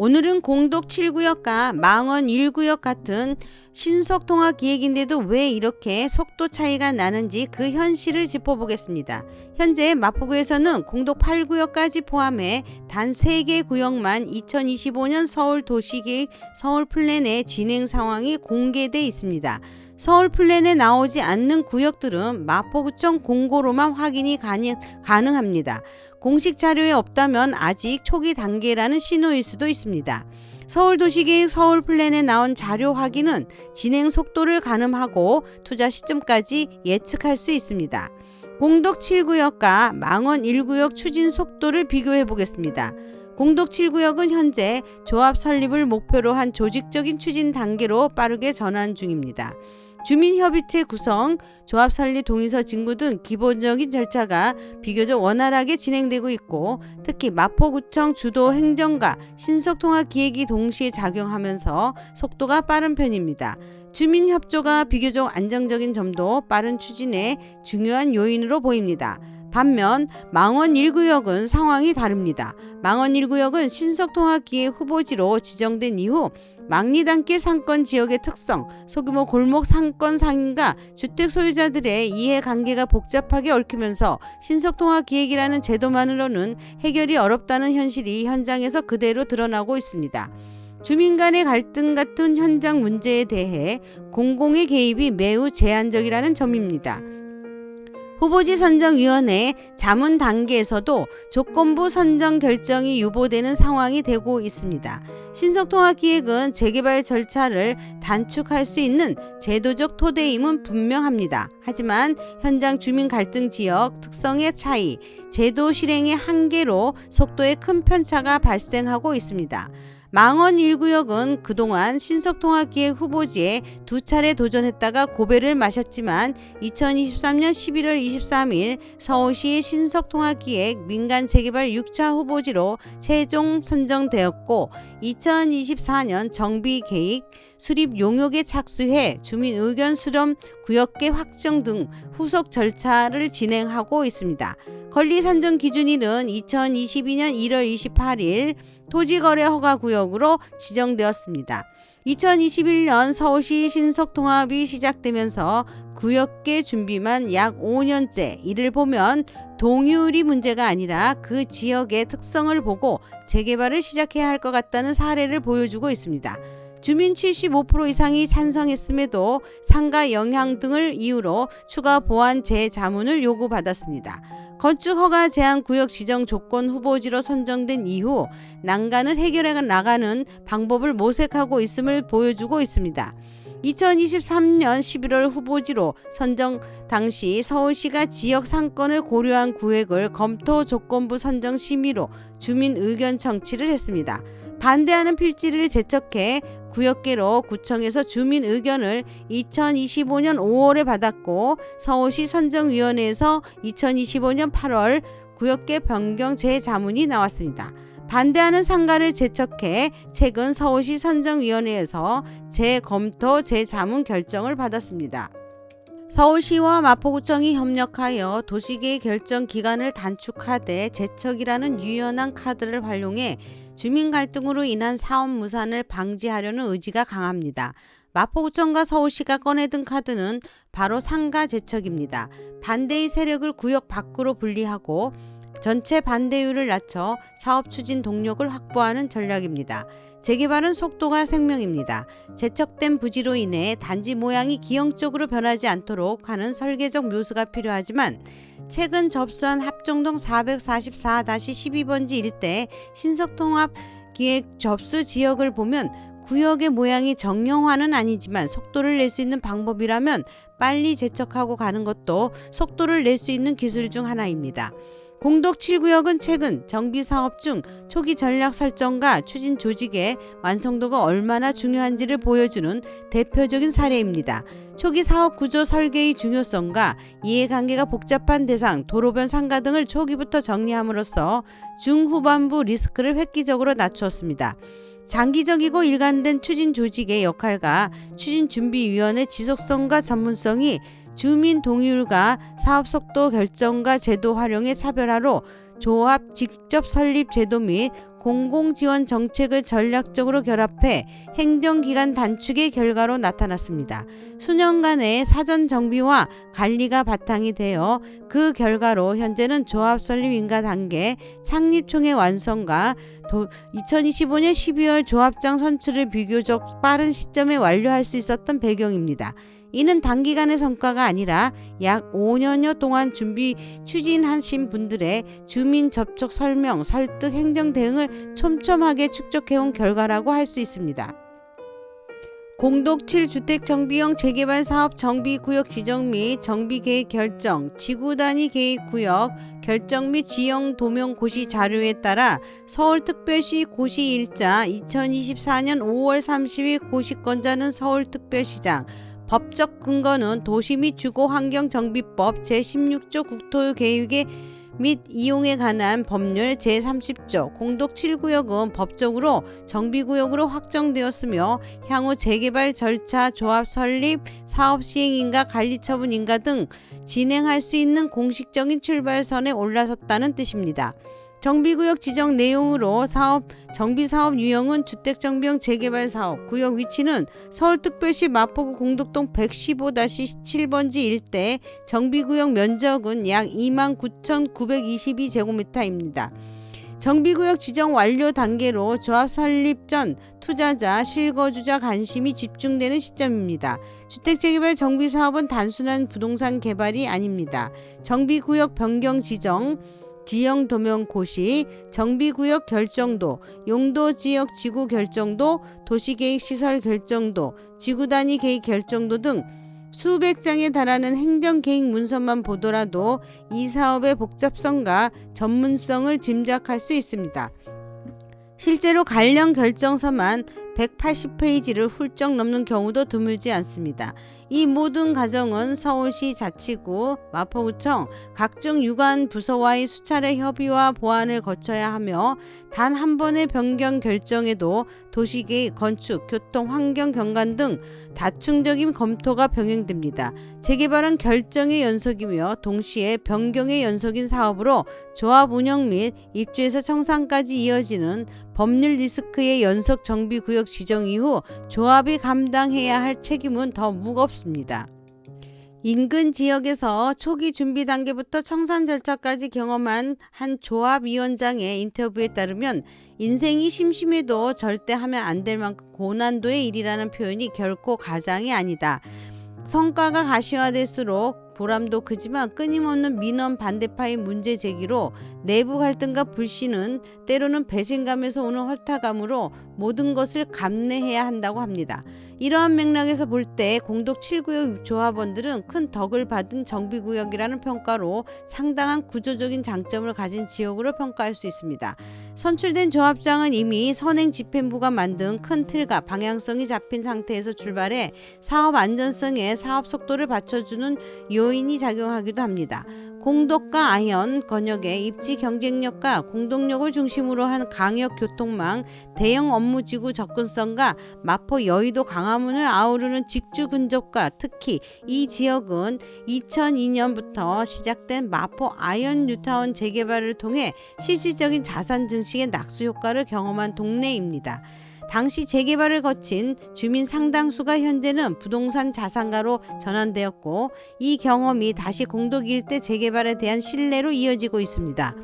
오늘은 공덕 7구역과 망원 1구역 같은 신속통합 기획인데도 왜 이렇게 속도 차이가 나는지 그 현실을 짚어보겠습니다. 현재 마포구에서는 공덕 8구역까지 포함해 단 3개 구역만 2025년 서울 도시계획 서울 플랜의 진행 상황이 공개돼 있습니다. 서울 플랜에 나오지 않는 구역들은 마포구청 공고로만 확인이 가능, 가능합니다. 공식 자료에 없다면 아직 초기 단계라는 신호일 수도 있습니다. 서울도시계획 서울 플랜에 나온 자료 확인은 진행 속도를 가늠하고 투자 시점까지 예측할 수 있습니다. 공덕 7구역과 망원 1구역 추진 속도를 비교해 보겠습니다. 공덕 7구역은 현재 조합 설립을 목표로 한 조직적인 추진 단계로 빠르게 전환 중입니다. 주민협의체 구성, 조합 설립 동의서 진구 등 기본적인 절차가 비교적 원활하게 진행되고 있고 특히 마포구청 주도 행정과 신속통합 기획이 동시에 작용하면서 속도가 빠른 편입니다. 주민 협조가 비교적 안정적인 점도 빠른 추진의 중요한 요인으로 보입니다. 반면 망원 1구역은 상황이 다릅니다. 망원 1구역은 신속통합기획 후보지로 지정된 이후 막리단길 상권 지역의 특성, 소규모 골목 상권 상인과 주택 소유자들의 이해관계가 복잡하게 얽히면서 신속통합 기획이라는 제도만으로는 해결이 어렵다는 현실이 현장에서 그대로 드러나고 있습니다. 주민 간의 갈등 같은 현장 문제에 대해 공공의 개입이 매우 제한적이라는 점입니다. 후보지 선정위원회 자문 단계에서도 조건부 선정 결정이 유보되는 상황이 되고 있습니다. 신속통합기획은 재개발 절차를 단축할 수 있는 제도적 토대임은 분명합니다. 하지만 현장 주민 갈등 지역 특성의 차이, 제도 실행의 한계로 속도에 큰 편차가 발생하고 있습니다. 망원 1구역은 그동안 신속통합기획 후보지에 두 차례 도전했다가 고배를 마셨지만 2023년 11월 23일 서울시 신속통합기획 민간 재개발 6차 후보지로 최종 선정되었고 2024년 정비계획 수립 용역에 착수해 주민 의견 수렴 구역계 확정 등 후속 절차를 진행하고 있습니다. 권리 산정 기준일은 2022년 1월 28일 토지거래 허가 구역으로 지정되었습니다. 2021년 서울시 신속 통합이 시작되면서 구역계 준비만 약 5년째 이를 보면 동의율이 문제가 아니라 그 지역의 특성을 보고 재개발을 시작해야 할 것 같다는 사례를 보여주고 있습니다. 주민 75% 이상이 찬성했음에도 상가 영향 등을 이유로 추가 보완 재자문을 요구받았습니다. 건축 허가 제한 구역 지정 조건 후보지로 선정된 이후 난간을 해결해 나가는 방법을 모색하고 있음을 보여주고 있습니다. 2023년 11월 후보지로 선정 당시 서울시가 지역 상권을 고려한 구획을 검토 조건부 선정 심의로 주민 의견 청취를 했습니다. 반대하는 필지를 제척해 구역계로 구청에서 주민 의견을 2025년 5월에 받았고 서울시 선정위원회에서 2025년 8월 구역계 변경 재자문이 나왔습니다. 반대하는 상가를 제척해 최근 서울시 선정위원회에서 재검토 재자문 결정을 받았습니다. 서울시와 마포구청이 협력하여 도시계획 결정 기간을 단축하되 제척이라는 유연한 카드를 활용해 주민 갈등으로 인한 사업 무산을 방지하려는 의지가 강합니다. 마포구청과 서울시가 꺼내든 카드는 바로 상가 제척입니다. 반대의 세력을 구역 밖으로 분리하고 전체 반대율을 낮춰 사업 추진 동력을 확보하는 전략입니다. 재개발은 속도가 생명입니다. 제척된 부지로 인해 단지 모양이 기형적으로 변하지 않도록 하는 설계적 묘수가 필요하지만 최근 접수한 합정동 444-12번지 일대 신속통합 기획 접수 지역을 보면 구역의 모양이 정형화는 아니지만 속도를 낼 수 있는 방법이라면 빨리 제척하고 가는 것도 속도를 낼 수 있는 기술 중 하나입니다. 공덕 7구역은 최근 정비 사업 중 초기 전략 설정과 추진 조직의 완성도가 얼마나 중요한지를 보여주는 대표적인 사례입니다. 초기 사업 구조 설계의 중요성과 이해관계가 복잡한 대상, 도로변 상가 등을 초기부터 정리함으로써 중후반부 리스크를 획기적으로 낮추었습니다. 장기적이고 일관된 추진 조직의 역할과 추진 준비위원회 지속성과 전문성이 주민 동의율과 사업 속도 결정과 제도 활용의 차별화로 조합 직접 설립 제도 및 공공지원 정책을 전략적으로 결합해 행정기관 단축의 결과로 나타났습니다. 수년간의 사전 정비와 관리가 바탕이 되어 그 결과로 현재는 조합 설립 인가 단계, 창립총회 완성과 도, 2025년 12월 조합장 선출을 비교적 빠른 시점에 완료할 수 있었던 배경입니다. 이는 단기간의 성과가 아니라 약 5년여 동안 준비 추진하신 분들의 주민 접촉 설명, 설득, 행정 대응을 촘촘하게 축적해온 결과라고 할 수 있습니다. 공독 7 주택 정비형 재개발 사업 정비 구역 지정 및 정비 계획 결정, 지구 단위 계획 구역 결정 및 지형 도면 고시 자료에 따라 서울특별시 고시 일자 2024년 5월 30일 고시권자는 서울특별시장 법적 근거는 도시 및 주거 환경 정비법 제16조 국토유 계획에 및 이용에 관한 법률 제30조 공독 7구역은 법적으로 정비구역으로 확정되었으며 향후 재개발 절차, 조합 설립, 사업 시행인가, 관리 처분인가 등 진행할 수 있는 공식적인 출발선에 올라섰다는 뜻입니다. 정비구역 지정 내용으로 사업 정비 사업 유형은 주택 정비형 재개발 사업 구역 위치는 서울특별시 마포구 공덕동 115-17번지 일대 정비구역 면적은 약 29,922제곱미터입니다. 정비구역 지정 완료 단계로 조합 설립 전 투자자, 실거주자 관심이 집중되는 시점입니다. 주택재개발 정비 사업은 단순한 부동산 개발이 아닙니다. 정비구역 변경 지정, 지형 도면 고시, 정비구역 결정도, 용도 지역 지구 결정도, 도시계획 시설 결정도, 지구 단위 계획 결정도 등 수백 장에 달하는 행정 계획 문서만 보더라도 이 사업의 복잡성과 전문성을 짐작할 수 있습니다. 실제로 관련 결정서만 180페이지를 훌쩍 넘는 경우도 드물지 않습니다. 이 모든 과정은 서울시 자치구, 마포구청, 각종 유관 부서와의 수차례 협의와 보완을 거쳐야 하며 단 한 번의 변경 결정에도 도시계획, 건축, 교통, 환경 경관 등 다층적인 검토가 병행됩니다. 재개발은 결정의 연속이며 동시에 변경의 연속인 사업으로 조합 운영 및 입주에서 청산까지 이어지는 법률 리스크의 연속 정비 구역 지정 이후 조합이 감당해야 할 책임은 더 무겁습니다. 인근 지역에서 초기 준비 단계부터 청산 절차까지 경험한 한 조합위원장의 인터뷰에 따르면 인생이 심심해도 절대 하면 안 될 만큼 고난도의 일이라는 표현이 결코 가장이 아니다. 성과가 가시화될수록 보람도 크지만 끊임없는 민원 반대파의 문제 제기로 내부 갈등과 불신은 때로는 배신감에서 오는 허탈감으로 모든 것을 감내해야 한다고 합니다. 이러한 맥락에서 볼 때 공독 7구역 조합원들은 큰 덕을 받은 정비구역이라는 평가로 상당한 구조적인 장점을 가진 지역으로 평가할 수 있습니다. 선출된 조합장은 이미 선행 집행부가 만든 큰 틀과 방향성이 잡힌 상태에서 출발해 사업 안전성에 사업 속도를 받쳐주는 요인이 작용하기도 합니다. 공덕과 아현, 건역의 입지 경쟁력과 공동력을 중심으로 한 강역 교통망, 대형 업무 지구 접근성과 마포 여의도 강화문을 아우르는 직주 근접과 특히 이 지역은 2002년부터 시작된 마포 아현 뉴타운 재개발을 통해 실질적인 자산 증식의 낙수 효과를 경험한 동네입니다. 당시 재개발을 거친 주민 상당수가 현재는 부동산 자산가로 전환되었고 이 경험이 다시 공덕 일대 재개발에 대한 신뢰로 이어지고 있습니다.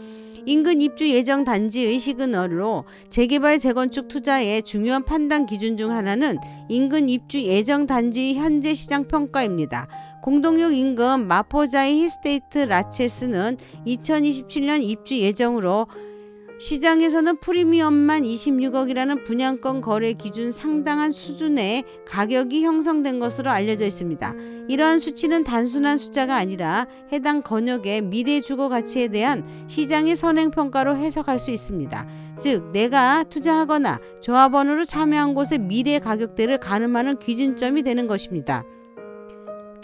인근 입주 예정 단지의 시그널로 재개발 재건축 투자의 중요한 판단 기준 중 하나는 인근 입주 예정 단지 현재 시장 평가입니다. 공동역 인근 마포자이 힐스테이트 라체스는 2027년 입주 예정으로 시장에서는 프리미엄만 26억이라는 분양권 거래 기준 상당한 수준의 가격이 형성된 것으로 알려져 있습니다. 이러한 수치는 단순한 숫자가 아니라 해당 건역의 미래 주거 가치에 대한 시장의 선행 평가로 해석할 수 있습니다. 즉, 내가 투자하거나 조합원으로 참여한 곳의 미래 가격대를 가늠하는 기준점이 되는 것입니다.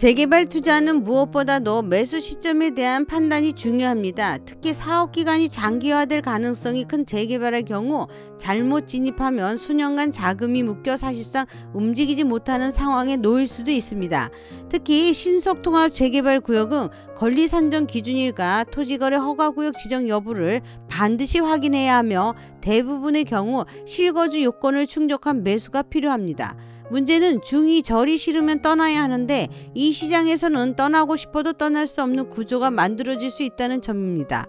재개발 투자는 무엇보다도 매수 시점에 대한 판단이 중요합니다. 특히 사업 기간이 장기화될 가능성이 큰 재개발의 경우 잘못 진입하면 수년간 자금이 묶여 사실상 움직이지 못하는 상황에 놓일 수도 있습니다. 특히 신속통합 재개발 구역은 권리 산정 기준일과 토지거래 허가 구역 지정 여부를 반드시 확인해야 하며 대부분의 경우 실거주 요건을 충족한 매수가 필요합니다. 문제는 중이 절이 싫으면 떠나야 하는데 이 시장에서는 떠나고 싶어도 떠날 수 없는 구조가 만들어질 수 있다는 점입니다.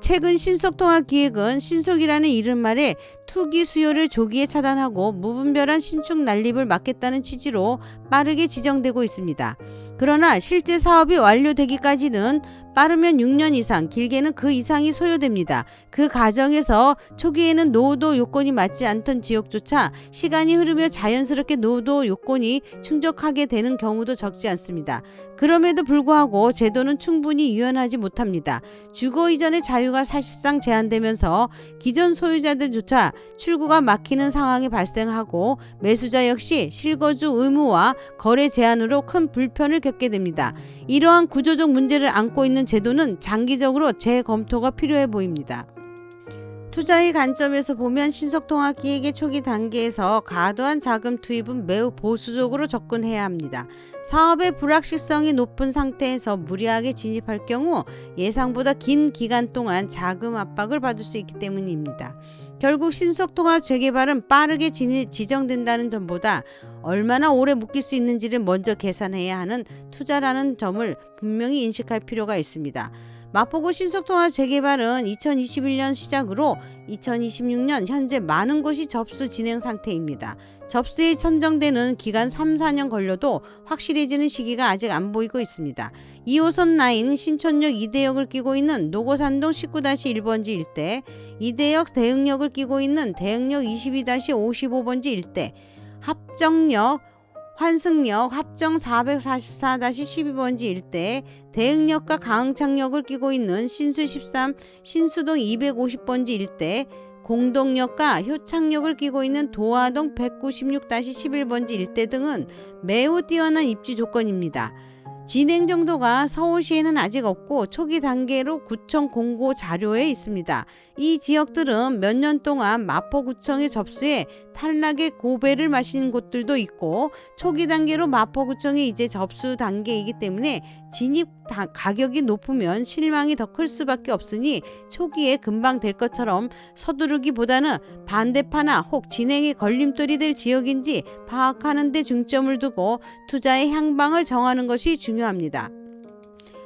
최근 신속통합 기획은 신속이라는 이름 아래 투기 수요를 조기에 차단하고 무분별한 신축 난립을 막겠다는 취지로 빠르게 지정되고 있습니다. 그러나 실제 사업이 완료되기까지는 빠르면 6년 이상, 길게는 그 이상이 소요됩니다. 그 과정에서 초기에는 노후도 요건이 맞지 않던 지역조차 시간이 흐르며 자연스럽게 노후도 요건이 충족하게 되는 경우도 적지 않습니다. 그럼에도 불구하고 제도는 충분히 유연하지 못합니다. 주거 이전의 자유가 사실상 제한되면서 기존 소유자들조차 출구가 막히는 상황이 발생하고 매수자 역시 실거주 의무와 거래 제한으로 큰 불편을 겪게 됩니다. 이러한 구조적 문제를 안고 있는 제도는 장기적으로 재검토가 필요해 보입니다. 투자의 관점에서 보면 신속통합 기획의 초기 단계에서 과도한 자금 투입은 매우 보수적으로 접근해야 합니다. 사업의 불확실성이 높은 상태에서 무리하게 진입할 경우 예상보다 긴 기간 동안 자금 압박을 받을 수 있기 때문입니다. 결국 신속통합 재개발은 빠르게 지정된다는 점보다 얼마나 오래 묶일 수 있는지를 먼저 계산해야 하는 투자라는 점을 분명히 인식할 필요가 있습니다. 마포구 신속통합 재개발은 2021년 시작으로 2026년 현재 많은 곳이 접수 진행 상태입니다. 접수에 선정되는 기간 3, 4년 걸려도 확실해지는 시기가 아직 안 보이고 있습니다. 2호선 라인 신촌역 이대역을 끼고 있는 노고산동 19-1번지 일대, 이대역 대흥역을 끼고 있는 대흥역 22-55번지 일대, 합정역 환승역 합정 444-12번지 일대 대흥역과 강창역을 끼고 있는 신수 13 신수동 250번지 일대 공동역과 효창역을 끼고 있는 도화동 196-11번지 일대 등은 매우 뛰어난 입지 조건입니다. 진행 정도가 서울시에는 아직 없고 초기 단계로 구청 공고 자료에 있습니다. 이 지역들은 몇 년 동안 마포구청의 접수에 탈락의 고배를 마신 곳들도 있고 초기 단계로 마포구청이 이제 접수 단계이기 때문에 진입 가격이 높으면 실망이 더 클 수밖에 없으니 초기에 금방 될 것처럼 서두르기보다는 반대파나 혹 진행에 걸림돌이 될 지역인지 파악하는 데 중점을 두고 투자의 향방을 정하는 것이 중요합니다.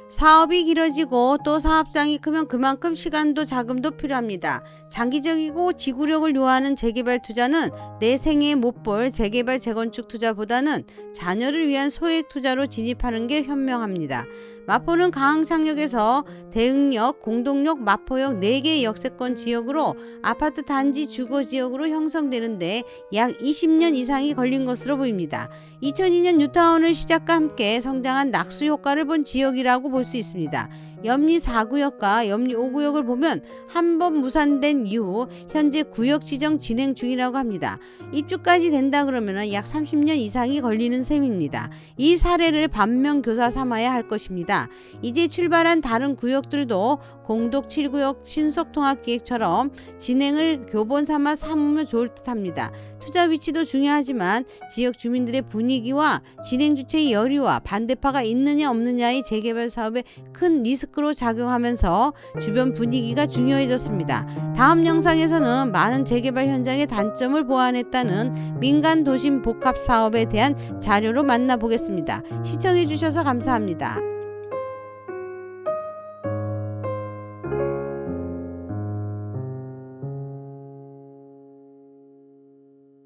사업이 길어지고 또 사업장이 크면 그만큼 시간도 자금도 필요합니다. 장기적이고 지구력을 요하는 재개발 투자는 내 생애에 못 볼 재개발 재건축 투자보다는 자녀를 위한 소액 투자로 진입하는 게 현명합니다. 마포는 강항상역에서 대흥역, 공동역, 마포역 4개의 역세권 지역으로 아파트 단지 주거 지역으로 형성되는데 약 20년 이상이 걸린 것으로 보입니다. 2002년 뉴타운을 시작과 함께 성장한 낙수 효과를 본 지역이라고 볼 수 있습니다. 염리 4구역과 염리 5구역을 보면 한 번 무산된 이후 현재 구역 지정 진행 중이라고 합니다. 입주까지 된다 그러면 약 30년 이상이 걸리는 셈입니다. 이 사례를 반면 교사 삼아야 할 것입니다. 이제 출발한 다른 구역들도 공독 7구역 신속통합기획처럼 진행을 교본 삼아 삼으면 좋을 듯합니다. 투자 위치도 중요하지만 지역 주민들의 분위기와 진행 주체의 열의와 반대파가 있느냐 없느냐의 재개발 사업에 큰 리스크로 작용하면서 주변 분위기가 중요해졌습니다. 다음 영상에서는 많은 재개발 현장의 단점을 보완했다는 민간 도심 복합 사업에 대한 자료로 만나보겠습니다. 시청해 주셔서 감사합니다.